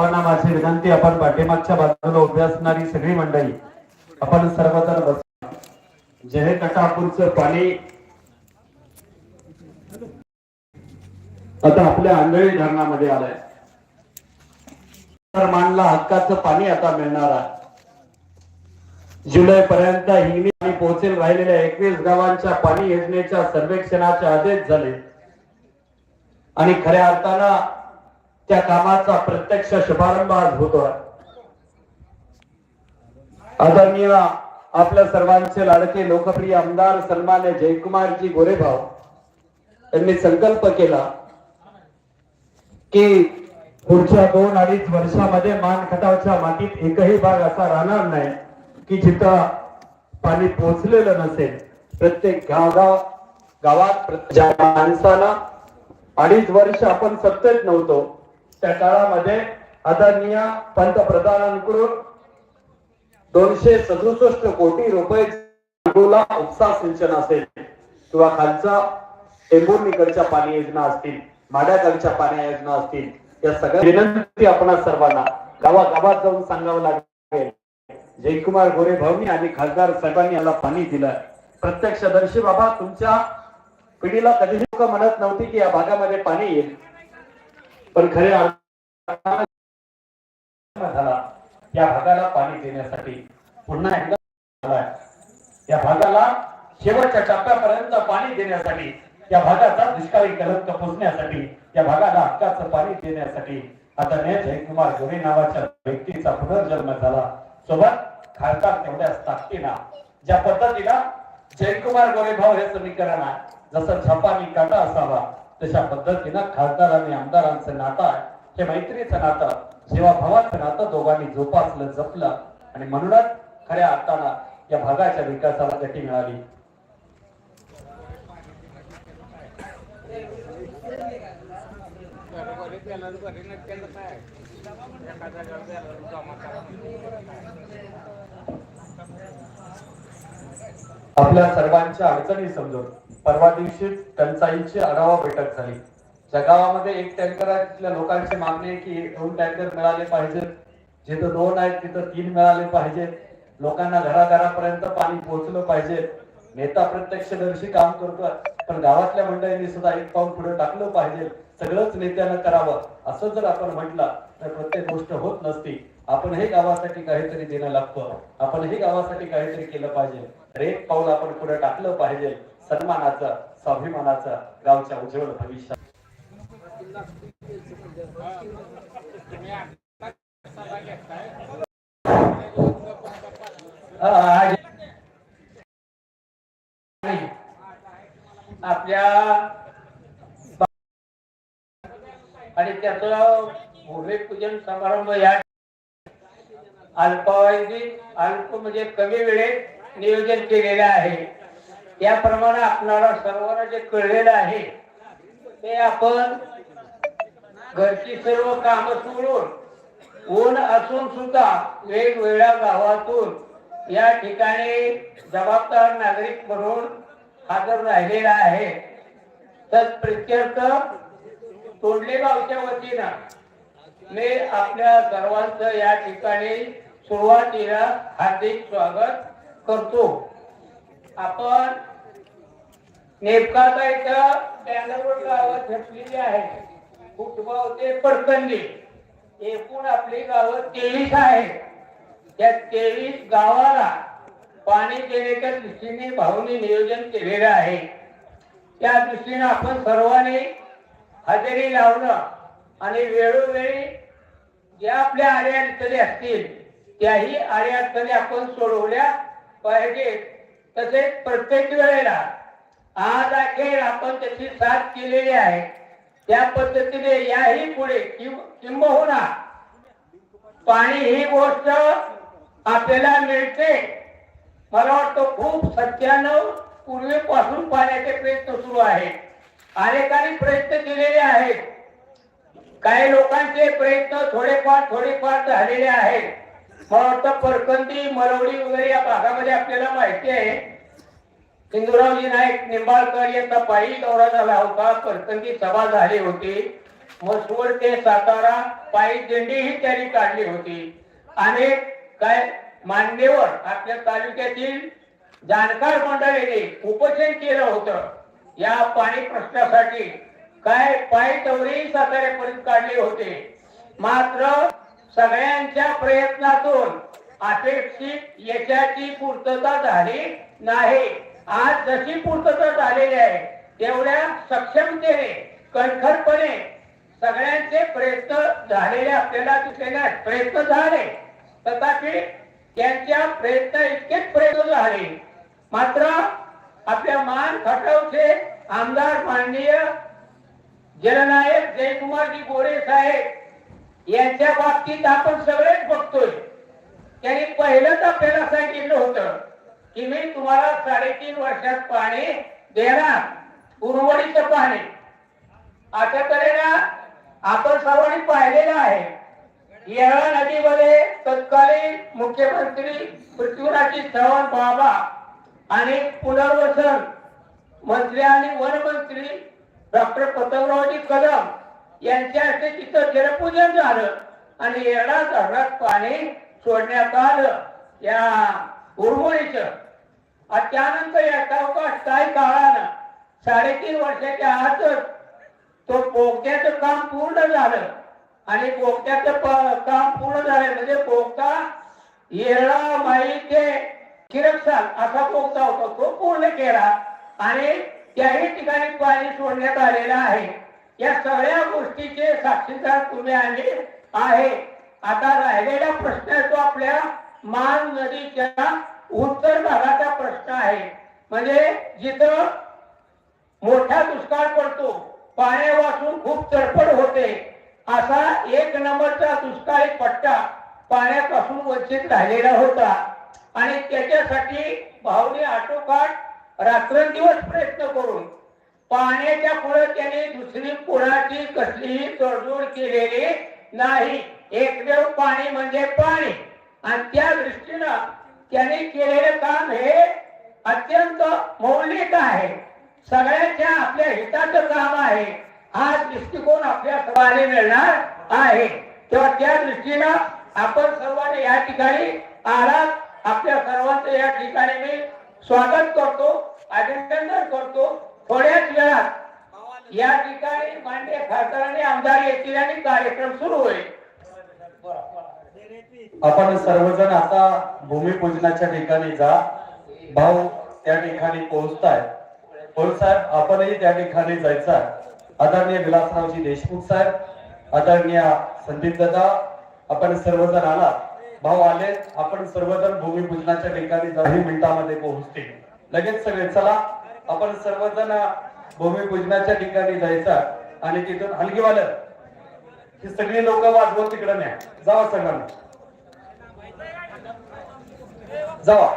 सर्वांना माझी विनंती आपण पाठीमागच्या बाजूला उभे असणारी सगळी मंडळी आपण सर्वजण बस. जहे कटापूरचं पाणी. आता आपल्या आंधळी धरणामध्ये आलंय. तर मानला हक्काचं पाणी आता मिळणार आहे. जुलै पर्यंत हिंगणी आणि पोहोचेल राहिलेल्या एकवीस गावांच्या पाणी योजनेच्या सर्वेक्षणाचे आदेश झाले. आणि खऱ्या अर्थानं त्या कामाचा प्रत्यक्ष शुभारंभ आज होतो आदरणीय आपल्या सर्वांचे लाडके लोकप्रिय आमदार सन्मान्य जयकुमारजी गोरेभाव यांनी संकल्प केला की पुढच्या दोन अडीच वर्षामध्ये मान खटावच्या मातीत एकही भाग असा राहणार नाही की जिथं पाणी पोचलेलं नसेल. प्रत्येक गावगाव गावात ज्या माणसाला अडीच वर्ष आपण सत्तेत नव्हतो त्या काळामध्ये आदरणीय पंतप्रधानांकडून दोनशे सदुसष्ट कोटी रुपये उपसा सिंचन असेल किंवा खालचा टेंभुर्णीकडच्या पाणी योजना असतील माड्याकडच्या पाणी योजना असतील या सगळ्या विनंती आपण सर्वांना गावागावात जाऊन सांगावं लागेल. जयकुमार गोरे भाऊनी आणि खासदार साहेबांनी याला पाणी दिलं. प्रत्यक्ष दर्शी बाबा तुमच्या पिढीला कधीही म्हणत नव्हती की या भागामध्ये पाणी येईल. पण खरे झाला. या भागाला पाणी देण्यासाठी पुन्हा एकदा या भागाला शेवटच्या टप्प्यापर्यंत पाणी देण्यासाठी या भागाचा दुष्काळी कलंक पोचण्यासाठी या भागाला हक्काचं पाणी देण्यासाठी आता आदरणीय जयकुमार गोरे नावाच्या व्यक्तीचा पुनर्जन्म झाला. सोबत खासदार तेवढ्याच ताकदीना ज्या पद्धतीला जयकुमार गोरे भाऊ हे समीकरण आहे. जसं छपानी काटा असावा तशा पद्धतीनं खासदार आणि आमदारांचं नातं आहे. हे मैत्रीचं नातं सेवाभावाचं नातं दोघांनी जोपासलं जपलं आणि म्हणूनच खऱ्या अर्थानं या भागाच्या विकासाला गती मिळाली. आपल्या सर्वांच्या अडचणी समजून परवा दिवशी टंचाईची आढावा बैठक झाली. ज्या गावामध्ये एक टँकर आहे तिथल्या लोकांची मागणी आहे की दोन टँकर मिळाले पाहिजेत. जिथं दोन आहेत तिथं तीन मिळाले पाहिजेत. लोकांना घराघरापर्यंत पाणी पोहोचलं पाहिजे. नेता प्रत्यक्षदर्शी काम करतो पण गावातल्या मंडळींनी सुद्धा एक पाऊल पुढे टाकलं पाहिजे. सगळंच नेत्यानं करावं असं जर आपण म्हटलं तर प्रत्येक गोष्ट होत नसती. आपण हे गावासाठी काहीतरी देणं लागतं. आपण हे गावासाठी काहीतरी केलं पाहिजे. रेक एक पाऊल आपण पुढे टाकलं पाहिजे. सन्मानाचं स्वाभिमानाचं गावच्या उज्ज्वल भविष्यात. आपल्या आणि त्याच भूमिपूजन समारंभ या अल्पावधीत अल्प म्हणजे कमी वेळेत नियोजन केलेलं आहे. याप्रमाणे आपणाला सर्वांना जे कळलेलं आहे ते आपण घरची सर्व कामं सोडून ऊन असून सुद्धा वेगवेगळ्या गावातून या ठिकाणी जबाबदार नागरिक म्हणून हजर राहिलेला आहे. तर प्रत्यर्थ तोंडले गावच्या वतीनं मी आपल्या सर्वांचं या ठिकाणी सुरुवातीला हार्दिक स्वागत करतो. आपण नेमका इथं बँगलोर गावात झटलेली आहे कुटुंबाव ते पडकंदी एकूण आपली गावं तेवीस आहे त्या तेवीस गावाला पाणी देण्याच्या दृष्टीने भाऊनी नियोजन केलेलं आहे. त्या दृष्टीने आपण सर्वांनी हजेरी लावणं आणि वेळोवेळी ज्या आपल्या अडचणी असतील त्याही अडचणी आपण सोडवल्या पाहिजेत. तसेच प्रत्येक वेळेला आज अखेर आपण त्याची साथ केलेली आहे. त्या पद्धतीने याही पुढे किंबहुना पाणी ही गोष्ट आपल्याला मिळते. मला वाटतं खूप सत्यानं पूर्वीपासून पाण्याचे प्रयत्न सुरू आहेत. अनेकांनी प्रयत्न केलेले आहेत. काही लोकांचे प्रयत्न थोडेफार थोडेफार झालेले आहेत. मला वाटतं परकंदी मरवडी वगैरे या भागामध्ये आपल्याला माहिती आहे. सिंधुरावजी नाईक निंबाळकर यांचा पायी दौरा झाला होता. प्रसंगी सभा झाली होती. मसूर ते सातारा पायी दिंडीही त्यांनी काढली होती. अनेक काय मान्यवर आपल्या तालुक्यातील जाणकार मंडळीने उपोषण केलं होतं. या पाणी प्रश्नासाठी काय पायी दौरेही साताऱ्यापर्यंत काढले होते. मात्र सगळ्यांच्या प्रयत्नातून अपेक्षित यशाची पूर्तता झाली नाही. आज जशी पूर्तता झालेली आहे तेवढ्या सक्षमतेने कणखरपणे सगळ्यांचे प्रयत्न झालेले आपल्याला दिसले नाहीत. प्रयत्न झाले. तथापि त्यांच्या प्रयत्न इतकेच प्रयत्न झाले. मात्र आपल्या मान खटावचे आमदार माननीय जननायक जयकुमारजी गोरे साहेब यांच्या बाबतीत आपण सगळेच बघतोय. त्यांनी पहिलंच आपल्याला सांगितलं होतं की मी तुम्हाला साडेतीन वर्षात पाणी देणार उर्वरीचं पाणी. अशा तऱ्हेला आपण सर्वांनी पाहिलेलं आहे. येळा नदीमध्ये तत्कालीन मुख्यमंत्री पृथ्वीराजी चव्हाण बाबा आणि पुनर्वसन मंत्री आणि वनमंत्री डॉक्टर पतंगरावजी कदम यांच्या हस्ते तिथं जलपूजन झालं आणि येळा धरणात पाणी सोडण्यात आलं. या उर्मुळीचं आणि त्यानंतर यथावकाश काही काळानं साडेतीन वर्षाच्या आतच तो पोगत्याचं काम पूर्ण झालं. आणि पोगत्याचं काम पूर्ण झालं म्हणजे पोगता येळा माई ते किरकसाल असा पोगता होता. तो पूर्ण केला आणि त्याही ठिकाणी पाणी सोडण्यात आलेलं आहे. या सगळ्या गोष्टीचे साक्षीदार तुम्ही आणि आहे. आता राहिलेला प्रश्न आहे तो आपल्या माल नदीच्या उत्तर भागाचा प्रश्न आहे. म्हणजे जिथं मोठा दुष्काळ पडतो पाण्यापासून खूप तडफड होते असा एक नंबरचा दुष्काळी पट्टा पाण्यापासून वंचित राहिलेला होता. आणि त्याच्यासाठी भावने आटोकाट रात्रंदिवस प्रयत्न करून पाण्याच्या पुढे त्याने दुसरी कोणाची कसलीही तडजोड केलेली नाही. एकमेव पाणी म्हणजे पाणी. आणि त्या दृष्टीनं त्याने केलेलं काम हे अत्यंत मौलिक आहे. सगळ्यांच्या आपल्या हिताचं काम आहे. हा दृष्टिकोन आपल्या सर्वांनी मिळणार आहे. तेव्हा त्या दृष्टीनं आपण सर्वांनी या ठिकाणी आलात. आपल्या सर्वांचं या ठिकाणी मी स्वागत करतो अभिनंदन करतो. थोड्याच वेळात या ठिकाणी मान्य खासदारांनी आमदार येतील आणि कार्यक्रम सुरू होईल. आपण सर्वजण आता भूमिपूजनाच्या ठिकाणी जा. भाऊ त्या ठिकाणी पोहोचताय. पोल साहेब आपणही त्या ठिकाणी जायचा. आदरणीय विलासरावजी देशमुख साहेब आदरणीय संदीप दादा आपण सर्वजण आला. भाऊ आले आपण सर्वजण भूमिपूजनाच्या ठिकाणी काही मिनिटांमध्ये पोहोचतील. लगेच सगळे चला. आपण सर्वजण भूमिपूजनाच्या ठिकाणी जायचा. आणि तिथून हलगीवालं. ही सगळी लोक वाजवत तिकडे न्या. जावा सगळ्यांना जावा.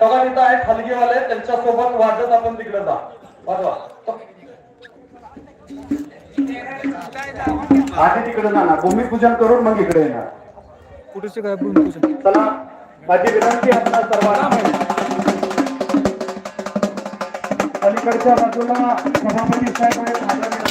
तेव्हा तिथं आहेत हलगीवाले त्यांच्यासोबत वाजत आपण तिकडे जा. वाजवा. आधी तिकडे जाणार. भूमिपूजन करून मग इकडे येणार. कुठेचे काय भूमिपूजन? चला माझी विनंती आहे आपल्या सर्वांना. अलीकडच्या बाजूला सभापती साहेब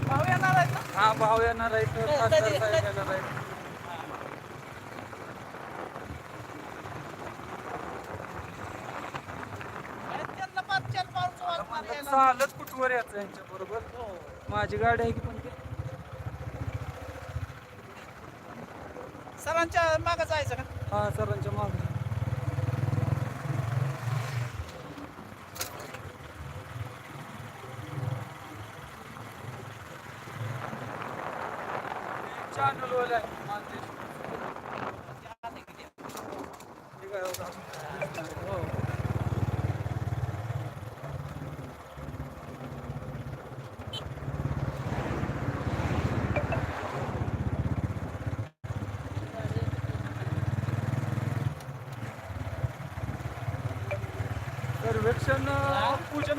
भाऊ येणार आहेत ना हा भाव येणार आहे तर खासदार साहेब येणार आहे त्यांना पाच चार पाच वाजता यायला. चालत कुठवर यायचं यांच्या बरोबर माझी गाडी आहे की पण ते सरांच्या मागं जायचं का हा सरांच्या मागे emocional. Ah. Podia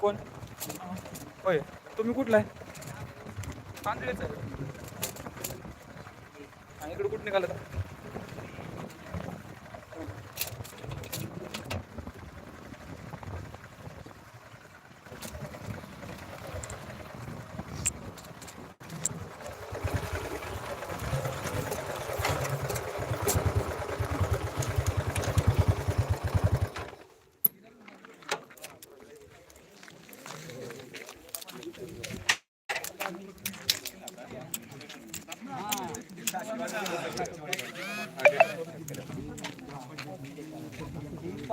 कोण? होय. तुम्ही कुठला आहे? आंधळेच आहे. आणि इकडे कुठं निघालं? का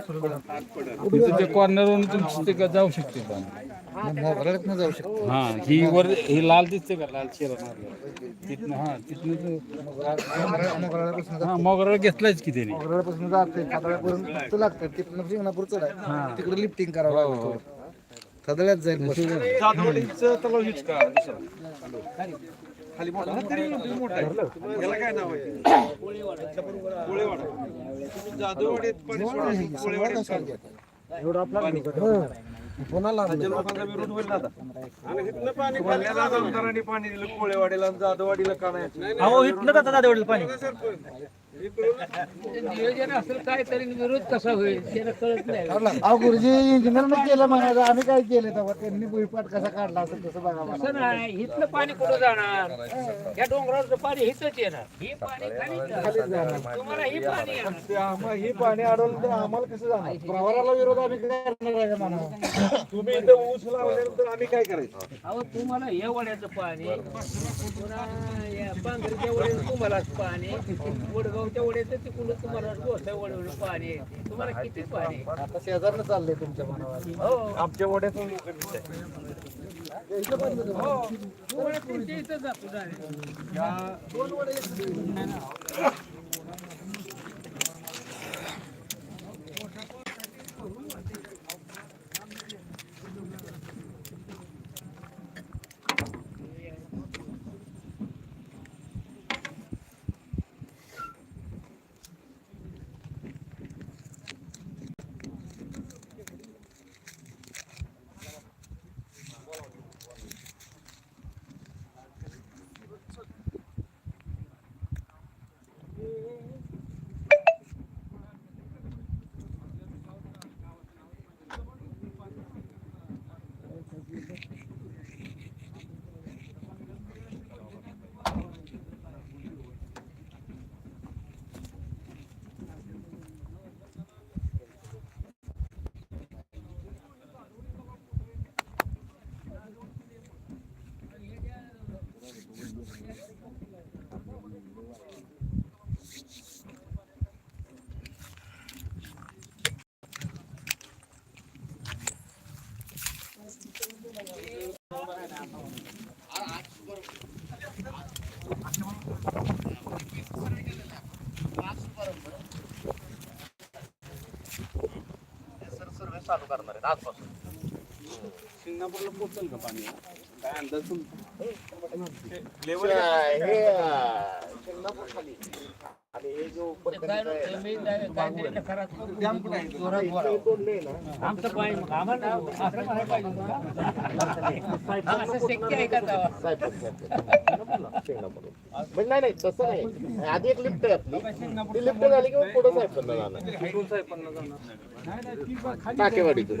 तिथं ते कॉर्नरवरून तुमची ते जाऊ शकते पाणी जाऊ शकतो हा ही वर ही लाल दिसते का? लाल शेरा मारला तिथनं हा तिथनं हा घेतलायच की त्याने. पासून जाते लागतं तिथनं शिंगणापूर चढाय. तिकडे लिफ्टिंग करावं लागतं. खदड्यात जाईल बस. तलाव हीच का? खाली मोठा हा, तरी मोठा आहे. याला काय नाव आहे? कोळेवाडा. जाधववाडीत पाणी सोडायचं कोळेवाडीत चालतं. पुन्हा लांब राज्य लोकांचा विरोध होईल ना आता. आणि इथनं पाणी कोल्ह्याला आमदारांनी पाणी दिलं. कोळेवाडीला आणि जाधववाडीला का नाही? अहो इथनं का जाधववाडीला पाणी. नियोजन असेल काय तरी विरोध कसा होईल त्याला कळत नाही. अहो गुरुजी केलं म्हणायचं आम्ही काय केलं तेव्हा? त्यांनी भुईपाट कसा काढला असेल तसं बघा मला. असं नाही इथलं पाणी कुठं जाणार? या डोंगरावरचं पाणी इथंच येणार. हे पाणी खाली जाणार. तुम्हाला ही पाणी येणार. ते आम्हा- हे पाणी अडवलं तर आम्हाला कसं जाणार? प्रवाराला विरोध आम्ही काय करणार आहे का म्हणा. तुम्ही इथं ऊस लावल्यानंतर आम्ही काय करायचं? अहो तुम्हाला हे वड्याचं पाणी पुन्हा या पांघरीच्या वड्याचं तुम्हाला पाणी वडगावच्या वड्याचं तिकडून तुम्हाला गोसा वडवून पाणी येते. तुम्हाला किती पाणी आता शेजारनं चाललंय तुमच्या मनावर. हो. आमच्या वड्यात हो. वड्यात तुमच्या इथं जातो direct. सिंगापूरला पोहोचल का पाणी? काय अंदाज आमचं पाय आम्हाला असं म्हणायला पाहिजे होतं. असं शक्य आहे का तेव्हा? म्हणजे नाही नाही तसं नाही आधी एक लिफ्ट आहे आपली ती लिफ्ट झाली की मग पुढे साहेबांना जाणार टाकेवाडीतून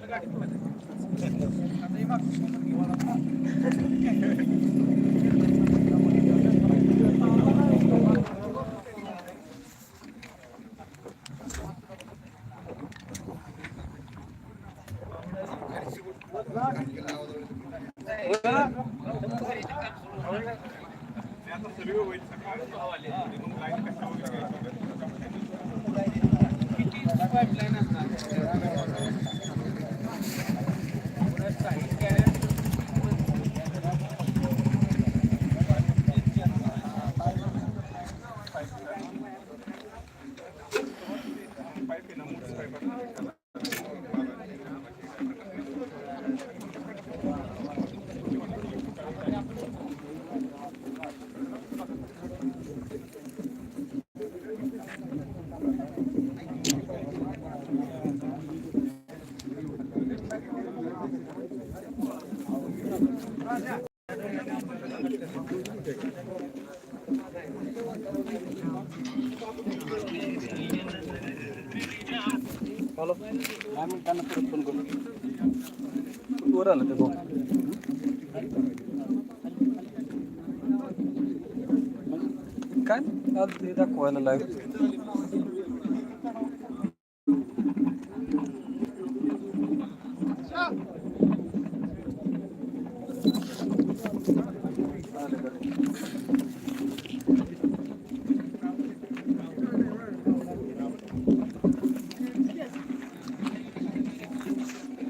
दिसतंय कसं side. Let's get it. दिसाय नाही पाहिजे आपल्याला बाहेर. वर आलं ते भाऊ काय आज ते दाखवायला लाईव्ह